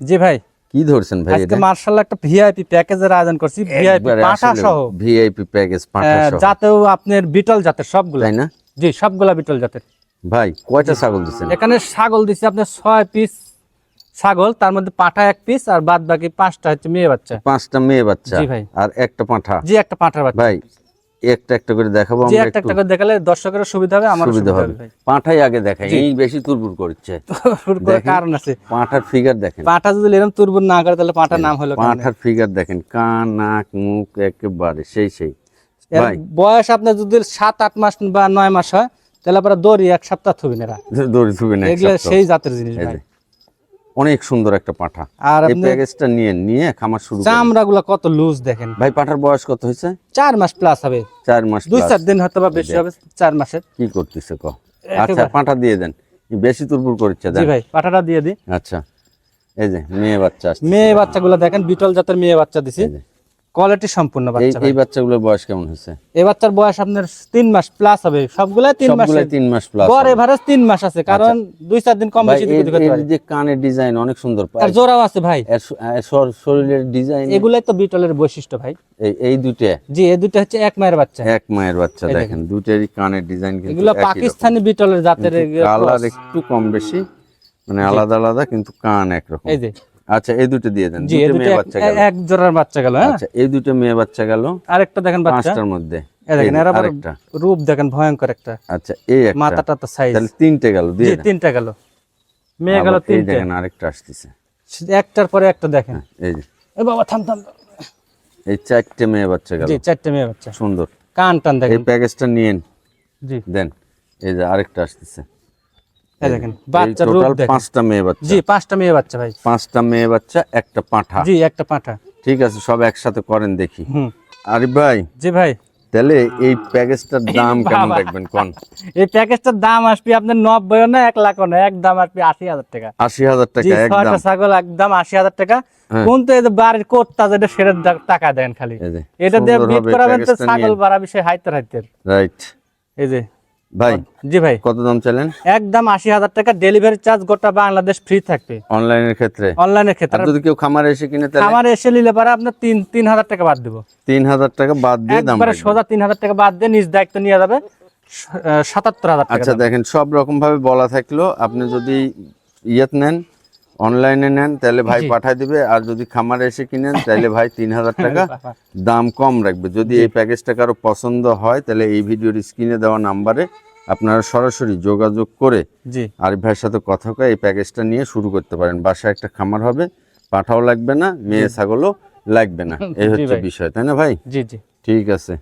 জি ভাই। কি ধরছেন ভাই আজকে মার্শাল্লাহ একটা ভিআইপি প্যাকেজের আয়োজন করছি। ভিআইপি পাঠা সহ। ভিআইপি প্যাকেজ আহ, সহ। যাতেও আপনার বিটল জাতের সবগুলো। তাই না? জি সবগুলা বিটল জাতের। ভাই কয়টা ছাগল দিচ্ছেন এখানে ছাগল দিছি আপনার ছয় পিস ছাগল তার মধ্যে পাঠা এক পিস আর বাদ বাকি পাঁচটা হচ্ছে মেয়ে বাচ্চা। পাঁচটা মেয়ে বাচ্চা জি ভাই। আর একটা পাঠা। জি একটা পাঠার বাচ্চা। ভাই একটা একটা করে দেখাবো আমরা একটা একটা। করে দেখালে দর্শকের সুবিধা হবে আমার সুবিধা হবে। পাঠাই আগে দেখাই এই বেশি তুরবুর করছে। শুরু করে কারণ আছে। পাঠার ফিগার দেখেন। পাঠা যদি এরকম তুরবুর না করে তাহলে পাঠার নাম হলো? পাঠার ফিগার দেখেন কান নাক মুখ একেবারে সেই সেই। বয়স আপনার যদি সাত আট মাস বা নয় মাস হয় তাহলে আপনার দড়ি এক সপ্তাহ থুবিন এরা দড়ি থুবে না এগুলো সেই জাতের জিনিস ভাই। অনেক সুন্দর একটা পাঠা। আর এই প্যাকেজটা নিয়ে নিয়ে খামার শুরু করুন। চামড়া কত লুজ দেখেন। ভাই পাঠার বয়স কত হয়েছে? চার মাস প্লাস হবে। চার মাস দুই চার দিন হয়তো বা বেশি হবে চার মাসের। কি করতেছে ক? আচ্ছা পাঠা দিয়ে দেন। বেশি তুরপুর করছে জি ভাই পাঠাটা দিয়ে দিই। আচ্ছা। এই যে মেয়ে বাচ্চা মেয়ে বাচ্চাগুলো দেখেন বিটল জাতের মেয়ে বাচ্চা দিছি। কোয়ালিটি সম্পূর্ণ বাচ্চা এই বাচ্চাগুলোর বয়স কেমন হয়েছে? এই বাচ্চার বয়স আপনার তিন মাস প্লাস হবে। সবগুলাই তিন মাস সবগুলাই তিন মাস প্লাস গড় এভারেজ তিন মাস আছে কারণ দুই চার দিন কম বেশি হতে পারে। এর যে কানের ডিজাইন অনেক সুন্দর আর জোড়াও আছে ভাই। এর শরীরের ডিজাইন এগুলাই তো বিটলের বৈশিষ্ট্য ভাই। এই এই দুটো জি এই দুটো হচ্ছে এক মায়ের বাচ্চা। এক মায়ের বাচ্চা দেখেন দুটেরই কানের ডিজাইন কিন্তু এগুলো পাকিস্তানি বিটলের জাতের কালার একটু কম বেশি মানে আলাদা আলাদা কিন্তু কান একরকম। এই যে আচ্ছা এই দুটো দিয়ে দেন। দুটো মেয়ে বাচ্চা গেল। এক জোড়ার বাচ্চা গেল হ্যাঁ? আচ্ছা এই দুটো মেয়ে বাচ্চা গেল। আরেকটা দেখেন বাচ্চা। পাঁচটার মধ্যে। দেখেন এই আবার রূপ দেখেন ভয়ঙ্কর একটা। আচ্ছা এই একটা। মাথাটা তো সাইজ তাহলে তিনটে গেল দিয়ে তিনটা গেল। মেয়ে গেল এই তিনটে। দেখেন আরেকটা আসতেছে। একটার পরে একটা দেখেন। এই যে। এ বাবা থাম থাম। এই চারটে মেয়ে বাচ্চা গেল। জি চারটে মেয়ে বাচ্চা। সুন্দর। কান টান এই দেখেন প্যাকেজটা নিয়েন। জি। দেন এই যে আরেকটা আসতেছে। এই দেখেন বাচ্চার টোটাল পাঁচটা মেয়ে বাচ্চা। জি পাঁচটা মেয়ে বাচ্চা ভাই। পাঁচটা মেয়ে বাচ্চা একটা পাঁঠা। জি একটা পাঁঠা। ঠিক আছে সব একসাথে করেন দেখি। আরিফ ভাই জি ভাই। তাহলে এই প্যাকেজটার দাম কেমন রাখবেন কোন? এই প্যাকেজটার দাম আসবে আপনার নব্বই না এক লাখ না এক দাম আসবে আশি হাজার টাকা। আশি হাজার টাকা একদম। ছাগল একদম আশি হাজার টাকা। হ্যাঁ। কিন্তু এই যে বাড়ির কোর্তা যেটা দা- টাকা দেন খালি। এটা দিয়ে বিট করাবেন তো ছাগল বাড়াবি সে হাইতের হাইতের রাইট। এই যে ভাই জি ভাই। কত দাম চাইলেন? একদম আশি হাজার টাকা ডেলিভারি চার্জ গোটা বাংলাদেশ ফ্রি থাকবে। অনলাইনের ক্ষেত্রে? অনলাইনের ক্ষেত্রে। যদি কেউ খামারে এসে কিনে তাহলে? আমার এসে নিলে পারে আপনার তিন তিন হাজার টাকা বাদ দেবো। তিন হাজার টাকা বাদ দিয়ে দাম একবারে সোজা তিন হাজার টাকা বাদ দিয়ে নিজ দায়িত্ব নিয়ে যাবে। সাতাত্তর হাজার টাকা আচ্ছা দেখেন সব রকম ভাবে বলা থাকল। আপনি যদি ইয়ে নেন অনলাইনে নেন তাহলে ভাই পাঠাই দিবে আর যদি খামারে এসে কিনেন তাহলে ভাই তিন হাজার টাকা দাম কম রাখবে। যদি এই প্যাকেজটা কারও পছন্দ হয় তাহলে এই ভিডিওর স্ক্রিনে দেওয়া নাম্বারে আপনারা সরাসরি যোগাযোগ করে আরিফ ভাইয়ের সাথে কথা কয়ে এই প্যাকেজটা নিয়ে শুরু করতে পারেন। বাসায় একটা খামার হবে পাঠাও লাগবে না মেয়ে ছাগলও লাগবে না। এই হচ্ছে বিষয় তাই না ভাই? জি জি। ঠিক আছে।